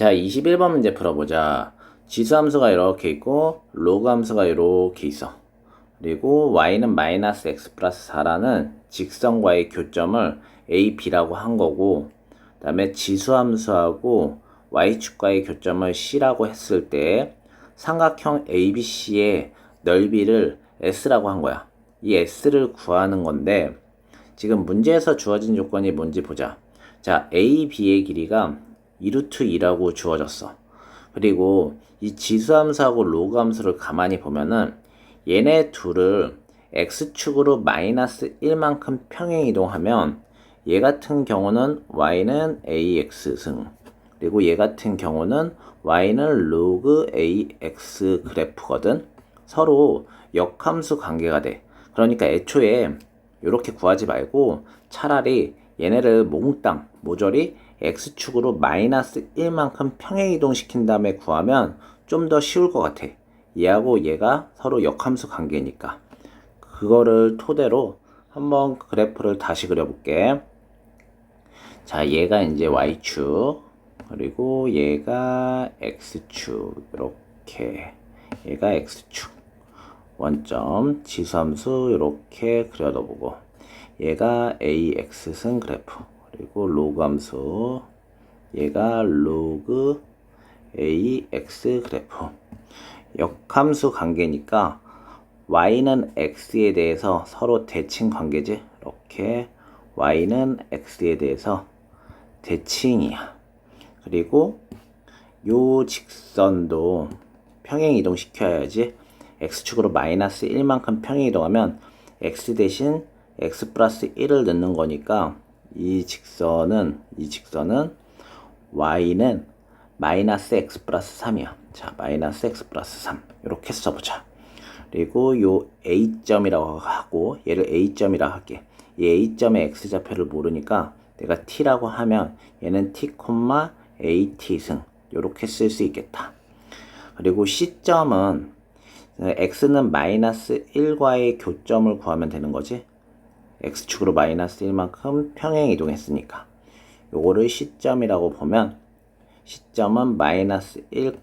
자, 21번 문제 풀어보자. 지수함수가 이렇게 있고, 로그 함수가 이렇게 있어. 그리고 y는 마이너스 x 플러스 4라는 직선과의 교점을 a, b라고 한 거고, 그 다음에 지수함수하고 y축과의 교점을 c라고 했을 때, 삼각형 ABC의 넓이를 s라고 한 거야. 이 s를 구하는 건데, 지금 문제에서 주어진 조건이 뭔지 보자. 자, A, B의 길이가 2루트 2라고 주어졌어. 그리고 이 지수함수하고 로그함수를 가만히 보면은 얘네 둘을 x축으로 마이너스 1만큼 평행 이동하면 얘 같은 경우는 y는 ax승 그리고 얘 같은 경우는 y는 로그 ax 그래프거든. 서로 역함수 관계가 돼. 그러니까 애초에 이렇게 구하지 말고 차라리 얘네를 몽땅 모조리 x축으로 마이너스 1만큼 평행 이동시킨 다음에 구하면 좀 더 쉬울 것 같아. 얘하고 얘가 서로 역함수 관계니까. 그거를 토대로 한번 그래프를 다시 그려볼게. 자, 얘가 이제 y축, 그리고 얘가 x축, 이렇게. 얘가 x축. 원점, 지수함수 이렇게 그려둬보고. 얘가 ax승 그래프. 그리고 로그 함수. 얘가 로그 ax 그래프. 역함수 관계니까 y는 x에 대해서 서로 대칭 관계지? 이렇게 y는 x에 대해서 대칭이야. 그리고 요 직선도 평행 이동 시켜야지 x축으로 마이너스 1만큼 평행 이동하면 x 대신 x 플러스 1을 넣는 거니까 이 직선은 이 직선은 y는 마이너스 x 플러스 3이야. 자, 마이너스 x 플러스 3 이렇게 써보자. 그리고 요 a점이라고 하고 얘를 a점이라고 할게. 이 a점의 x좌표를 모르니까 내가 t라고 하면 얘는 t, at승 이렇게 쓸 수 있겠다. 그리고 c점은 x는 마이너스 1과의 교점을 구하면 되는 거지. X축으로 마이너스 1만큼 평행 이동했으니까 요거를 시점이라고 보면 시점은 마이너스 1,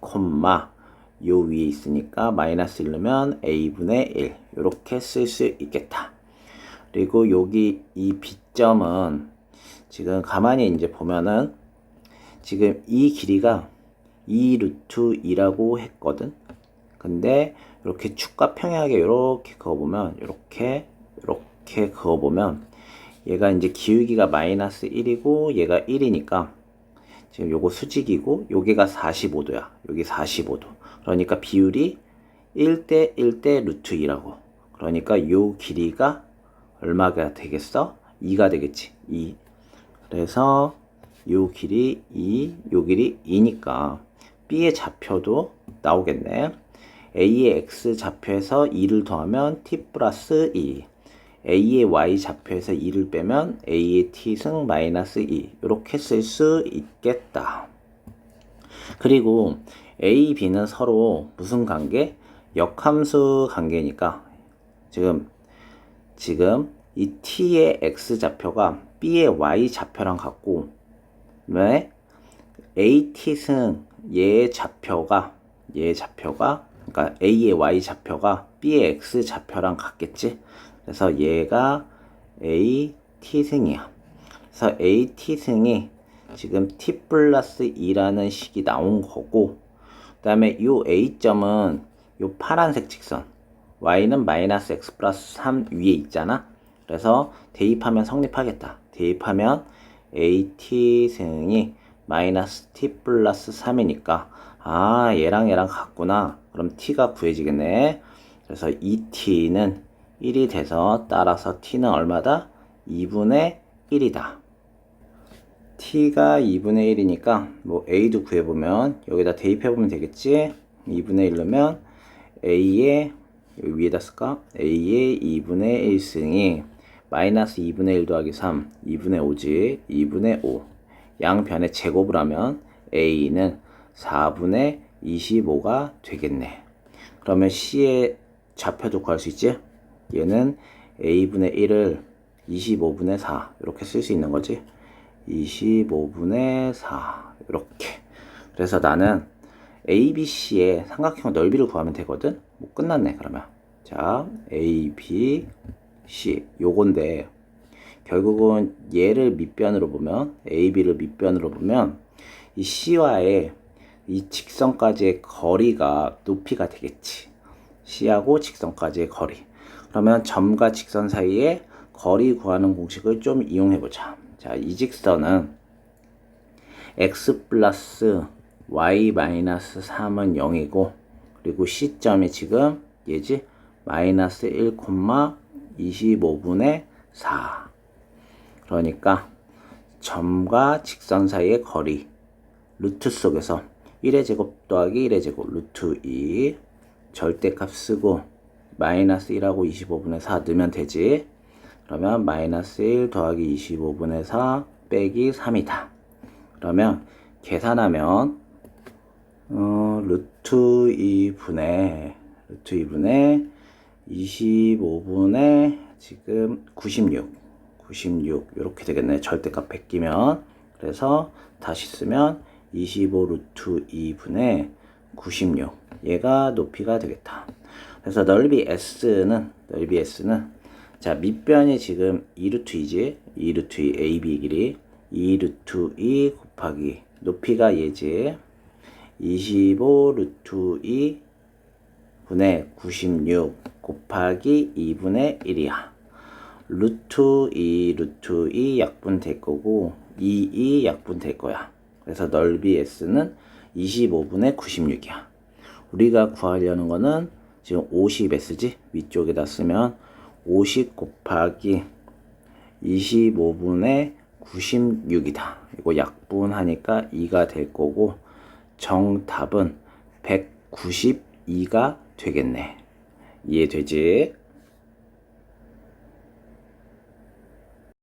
요 위에 있으니까 마이너스 1 넣으면 a분의 1 이렇게 쓸 수 있겠다. 그리고 여기 이 B점은 지금 가만히 이제 보면은 지금 이 길이가 2 루트 2라고 했거든. 근데 이렇게 축과 평행하게 이렇게 그어보면 이렇게 이렇게 이렇게 그어보면 얘가 이제 기울기가 마이너스 1이고 얘가 1이니까 지금 요거 수직이고 여기가 45도야. 여기 45도. 그러니까 비율이 1대 1대 루트 2라고. 그러니까 요 길이가 얼마가 되겠어? 2가 되겠지. 2. 그래서 요 길이 2, 요 길이 2니까 B의 좌표도 나오겠네. A의 X 좌표에서 2를 더하면 T 플러스 2. A의 y 좌표에서 2를 빼면 a의 t승 마이너스 2 이렇게 쓸 수 있겠다. 그리고 a, b는 서로 무슨 관계? 역함수 관계니까 지금 지금 이 t의 x 좌표가 b의 y 좌표랑 같고 왜 at승 얘의 좌표가 얘의 좌표가 그러니까 a의 y 좌표가 b의 x 좌표랑 같겠지? 그래서 얘가 a t승이야. 그래서 a t승이 지금 t 플러스 2라는 식이 나온 거고 그 다음에 이 a점은 이 파란색 직선 y는 마이너스 x 플러스 3 위에 있잖아. 그래서 대입하면 성립하겠다. 대입하면 at승이 마이너스 t 플러스 3이니까 아 얘랑 얘랑 같구나. 그럼 t가 구해지겠네. 그래서 이 t는 1이 돼서 따라서 t는 얼마다? 2분의 1이다. t가 2분의 1이니까 뭐 a도 구해보면 여기다 대입해보면 되겠지? 2분의 1로면 a의 위에다 쓸까? a의 2분의 1승이 마이너스 2분의 1 더하기 3 2분의 5지 2분의 5 양변의 제곱을 하면 a는 4분의 25가 되겠네. 그러면 c의 좌표도 구할 수 있지? 얘는 a분의 1을 25분의 4 이렇게 쓸 수 있는 거지 25분의 4 이렇게 그래서 나는 ABC의 삼각형 넓이를 구하면 되거든. 뭐 끝났네 그러면. 자, ABC 요건데 결국은 얘를 밑변으로 보면 AB를 밑변으로 보면 이 C와의 이 직선까지의 거리가 높이가 되겠지. C하고 직선까지의 거리. 그러면 점과 직선 사이에 거리 구하는 공식을 좀 이용해 보자. 자, 이 직선은 x 플러스 y 마이너스 3은 0이고 그리고 C점이 지금 얘지 마이너스 1,25분의 4 그러니까 점과 직선 사이의 거리 루트 속에서 1의 제곱 더하기 1의 제곱 루트 2 절대값 쓰고 마이너스 1하고 25분의 4 넣으면 되지. 그러면 마이너스 1 더하기 25분의 4 빼기 3이다. 그러면 계산하면 어, 루트 2분의 루트 2분의 25분의 지금 96 96 이렇게 되겠네. 절대값 베끼면. 그래서 다시 쓰면 25 루트 2분의 96 얘가 높이가 되겠다 그래서 넓이 S는 넓이 S는 자 밑변이 지금 2 루트 2지 2 루트 2 AB 길이 2 루트 2 곱하기 높이가 얘지 25 루트 2 분의 96 곱하기 2분의 1이야. 루트 2 루트 2 약분 될 거고 2 2 약분 될 거야. 그래서 넓이 S는 25분의 96이야. 우리가 구하려는 거는 지금 50S지? 위쪽에다 쓰면 50 곱하기 25분의 96이다. 이거 약분하니까 2가 될 거고 정답은 192가 되겠네. 이해되지?